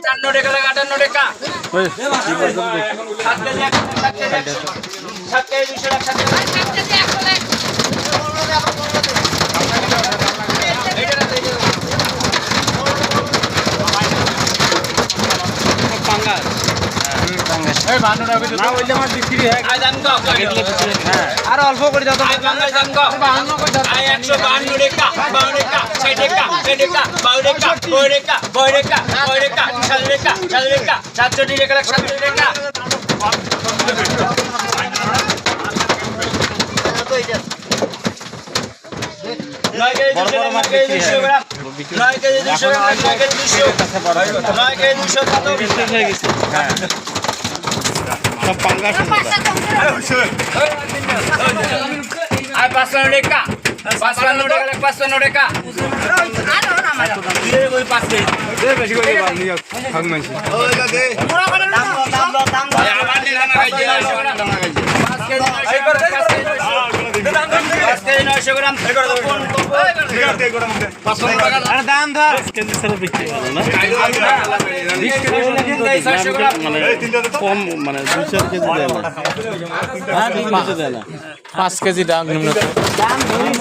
আটান্ন টাকা লাগে আটান্ন টাকা। সাত কেজি একশো সাত কেজি দুশো এক সাত কেজি এইটা না, এইটা না। আয় দাম কও, আর অল্প করে দাও তো আয় বাঙালি দাম কও। আয় একশো বাহান্ন টাকা, বাহান্ন টাকা, ষাট টাকা, ষাট টাকা, বাহান্ন টাকা, বয় টাকা, বয় টাকা, বয় টাকা, টাকা, সাত টাকা, সাতষট্টি টাকা সাতষট্টি টাকা। নয় কেজি দুশো নয় কেজি দুশো নয় কেজি দুশো নয় কেজি দুশো, নয় কেজি দুশো কত? হয়ে গেছে। হ্যাঁ। সব পাঙ্গাস আর পাঁচপান্ন টাকা পাঁচপান্ন টাকা পাঁচপান্ন টাকা নয়শো গ্রাম। দাম। মানে পাঁচ কেজি দাম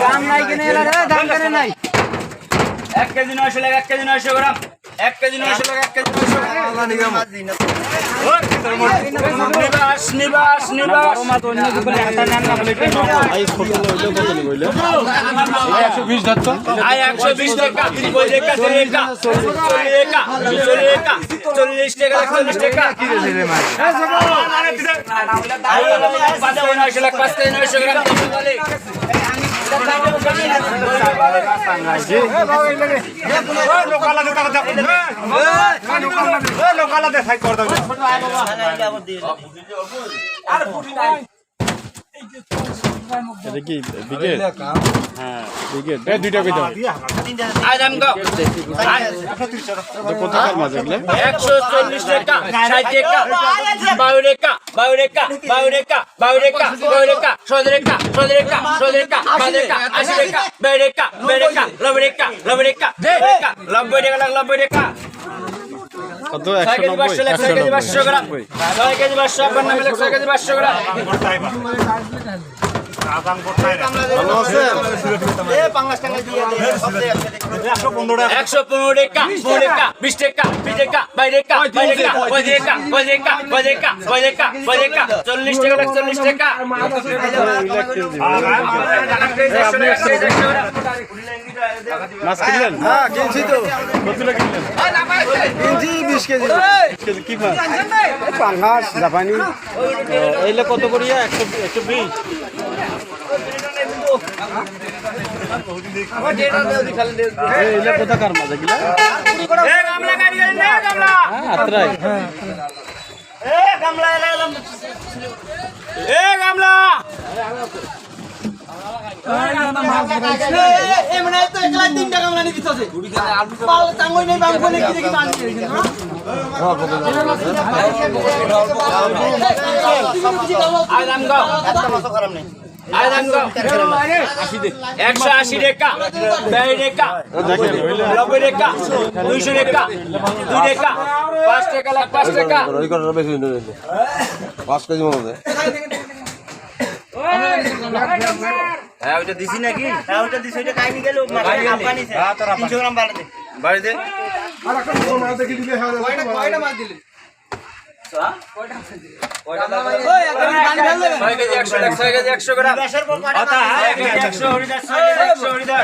দাম নাই কেনে নাই এক কেজি নয়শো লাগে এক কেজি নয়শো গ্রাম এক কেজি নয়শো লাগে এক কেজি নয়শো নিবাস একশো বিশ টাকা চল্লিশ টাকা চল্লিশ টাকা টাকা আয় বাদে ওই নয়শো লাখ পাঁচ এটা কি বিকেট? হ্যাঁ বিকেট। এই দুইটা কই দাও আয় দাম কো আয় কোথাকার মাছ এগুলো? একশো টাকা ষাট টাকা বারো টাকা বারো টাকা বারো টাকা বারো টাকা বারো টাকা সতেরো টাকা সতেরো টাকা সতেরো টাকা বারো টাকা আশি টাকা বেড়ে টাকা বেড়ে টাকা নব্বই টাকা নব্বই টাকা টাকা নব্বই টাকা লাখ নব্বই টাকা কত? ছয় একশো কেজি নব্বই। পাঁচশো লাখ ছয় কেজি পাঁচশো গ্রাম। ছয় কেজি পাঁচশো আপনার নামে লাখ ছয় কেজি পাঁচশো গ্রাম। ভালো আছেন একশো পনেরো টাকা। পনেরো টাকা বিশ টাকা। বিশ টাকা বাইশ টাকা বাইশ টাকা পঁচিশ টাকা পঁচিশ টাকা পঁচিশ টাকা পঁচিশ টাকা পঁচিশ টাকা চল্লিশ টাকা লাখ চল্লিশ টাকা। মাছ কিনলেন? হ্যাঁ কিনছি তো। কতগুলো কিনলেন? কিনছি বিশ কেজি। কেজি কি মাছ? পাঙ্গাস জাপানি। এইলে কত করিয়া? একশো একশো বিশ। এইলে কোথাকার মাছ এগুলা? হ্যাঁ আত্রাই। একশো আশি টাকা দেড় টাকা। নব্বই টাকা দুইশো টাকা দুই টাকা পাঁচ টাকা লাখ পাঁচ টাকা পাঁচ কেজি হ্যাঁ ওইটা দিছি নাকি? হ্যাঁ ওইটা দিছি ওইটা কাহিনী গেল তিনশো গ্রাম বাড়াতে। বাড়িতে? ছয় কেজি একশো গ্রাম। একশো একশো হরিদাস।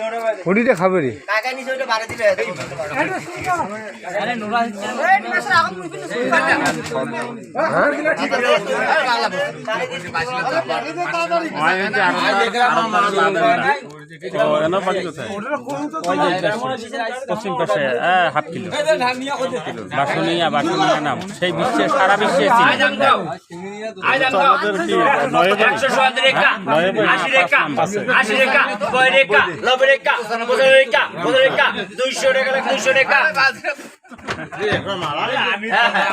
হ্যাঁ হুডিটা খাবে রে পশ্চিম পাশে হাফ কিলো বাসুনিয়া বাসুনিয়া নাম সেই বিশ্বে সারা বিশ্বে আমাদের নয় নয় টাকা পনেরো রেখা পনেরো রেখা দুইশো টাকা দুইশো টাকা হ্যাঁ হ্যাঁ